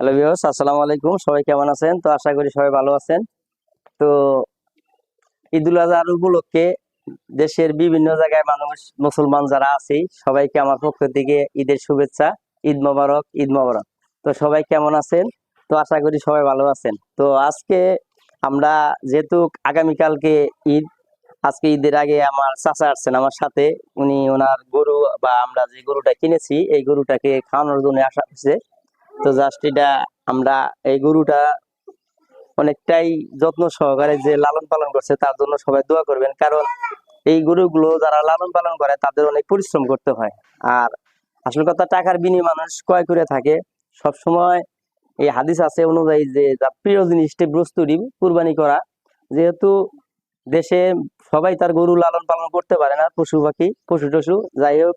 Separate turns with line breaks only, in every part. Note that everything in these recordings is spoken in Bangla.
হ্যালো ভিউয়ার্স, আসসালামু আলাইকুম। সবাই কেমন আছেন? তো আশা করি সবাই ভালো আছেন। তো ঈদুল আজহার উপলক্ষে দেশের বিভিন্ন জায়গায় মানুষ, মুসলমান যারা আছে সবাইকে আমার পক্ষ থেকে ঈদের শুভেচ্ছা, ঈদ মোবারক ঈদ মোবারক। তো সবাই কেমন আছেন? তো আশা করি সবাই ভালো আছেন। তো আজকে আমরা, যেহেতু আগামীকালকে ঈদ, আজকে ঈদের আগে আমার চাচা আসছেন আমার সাথে। উনি ওনার গরু বা আমরা যে গরুটা কিনেছি, এই গরুটাকে খাওয়ানোর জন্য আসা হয়েছে। তো জাস্ট এটা আমরা এই গরুটা অনেকটাই যত্ন সহকারে যে লালন পালন করছে, তার জন্য সবাই দোয়া করবেন। কারণ এই গরুগুলো যারা লালন পালন করে, তাদের অনেক পরিশ্রম করতে হয়। আর আসল কথা, টাকার বিনিময়ে মানুষ ক্রয় করে থাকে। সব সময় এই হাদিস আছে অনুযায়ী যে যার প্রিয় জিনিসটি বস্তুটি কুরবানি করা। যেহেতু দেশে সবাই তার গরু লালন পালন করতে পারে না, পশু পাখি, পশু টশু, যাই হোক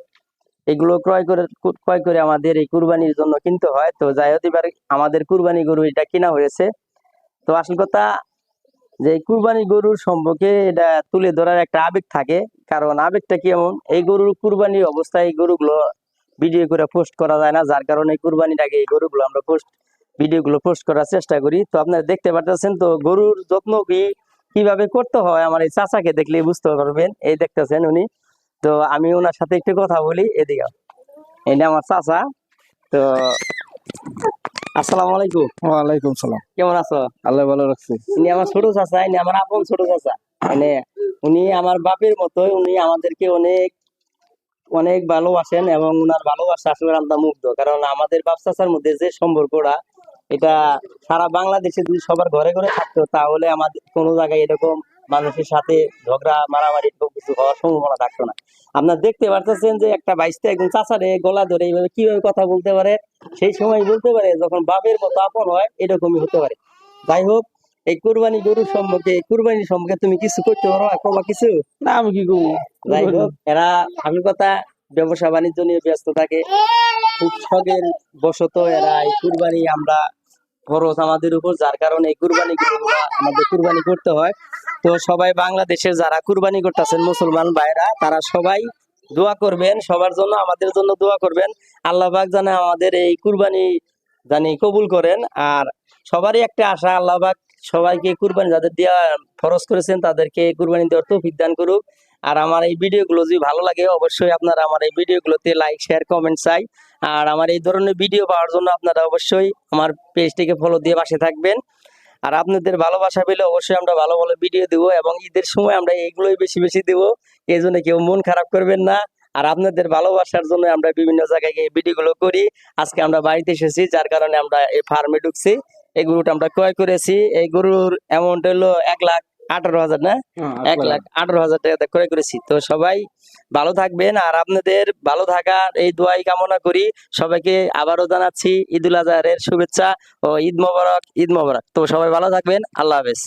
এগুলো ক্রয় করে ক্রয় করে আমাদের এই কুরবানির জন্য কিনতে হয়। তো যাই হোক, এবার আমাদের কুরবানি গরু এটা কিনা হয়েছে। তো আসল কথা, যে কুরবানি গরুর সম্পর্কে এটা তুলে ধরার একটা আবেগ থাকে। কারণ আবেগটা কেমন? এই গরুর কুরবানি অবস্থায় এই গরুগুলো ভিডিও করে পোস্ট করা যায় না। যার কারণে কুরবানির আগে এই গরুগুলো আমরা পোস্ট ভিডিওগুলো পোস্ট করার চেষ্টা করি। তো আপনারা দেখতে পাচ্ছেন তো, গরুর যত্ন কি, কীভাবে করতে হয়? আমার এই চাচাকে দেখলে বুঝতে পারবেন। এই দেখতেছেন উনি। তো আমি ওনার সাথে একটু কথা বলি এদিকে। এটা আমার চাচা তো আসসালামু আলাইকুম।
ওয়ালাইকুম সালাম।
কেমন আছো?
আল্লাহ ভালো রাখছে।
ইনি আমার ছোট চাচা ইনি আমার আপন ছোট চাচা। মানে উনি আমার বাপের মতোই উনি আমাদেরকে অনেক অনেক ভালোবাসেন এবং উনার ভালোবাসা আসলে আমরা মুগ্ধ কারণ আমাদের বাপ চাচার মধ্যে যে সম্পর্কটা এটা সারা বাংলাদেশে যদি সবার ঘরে ঘরে থাকতো তাহলে আমাদের কোনো জায়গায় এরকম মানুষের সাথে ঝগড়া মারামারি কিছু হওয়ার সম্ভাবনা থাকতো না। আপনার দেখতে পারতেছেন যে একটা বাইশটা একদম চাচারে গলা ধরে এইভাবে কীভাবে কথা বলতে পারে সেই সময় বলতে পারে যখন বাপের মতো আপন হয় এরকমই হতে পারে। যাই হোক এই কুরবানি গরুর সম্পর্কে কুরবানির সম্পর্কে তুমি কিছু করতে পারো কবা কিছু?
না আমি কি করব?
যাই হোক এরা আমি কথা ব্যবসা বাণিজ্য নিয়ে ব্যস্ত থাকে। খুব শখের বশত এরা এই কুরবানি আমরা খরচ আমাদের উপর, যার কারণে এই কুরবানি আমাদের কুরবানি করতে হয়। তো সবাই বাংলাদেশের যারা কুরবানি করতেছেন মুসলমান ভাইরা তারা সবাই দোয়া করবেন, সবার জন্য, আমাদের জন্য দোয়া করবেন। আল্লাহ পাক জানে আমাদের এই কুরবানি জানি কবুল করেন। আর সবারই একটা আশা, আল্লাহ সবাইকে কুরবানি, যাদের দেওয়া ফরজ করেছেন তাদেরকে কুরবানি দেওয়ার তৌফিক দান করুক। আর আমার এই ভিডিওগুলো যদি ভালো লাগে, অবশ্যই আপনারা আমার এই ভিডিওগুলোতে লাইক শেয়ার কমেন্ট চাই। আর আমার এই ধরনের ভিডিও পাওয়ার জন্য আপনারা অবশ্যই আমার পেজটিকে ফলো দিয়ে পাশে থাকবেন। আর আপনাদের ভালোবাসা পেলে অবশ্যই আমরা ভালো ভালো ভিডিও দেবো এবং ঈদের সময় আমরা এইগুলোই বেশি বেশি দেবো। এই জন্য কেউ মন খারাপ করবেন না। আর আপনাদের ভালোবাসার জন্য আমরা বিভিন্ন জায়গায় গিয়ে ভিডিওগুলো করি। আজকে আমরা বাড়িতে এসেছি, যার কারণে আমরা এই ফার্মে ঢুকছি। এই গরুটা আমরা ক্রয় করেছি। এই গরুর অ্যামাউন্ট হলো এক লাখ আঠারো হাজার না? এক লাখ আঠারো হাজার টাকা ক্রয় করেছি। তো সবাই ভালো থাকবেন আর আপনাদের ভালো থাকার এই দোয়াই কামনা করি। সবাইকে আবারও জানাচ্ছি ঈদুল আজহারের শুভেচ্ছা ও ঈদ মোবারক ঈদ মোবারক। তো সবাই ভালো থাকবেন। আল্লাহ হাফেজ।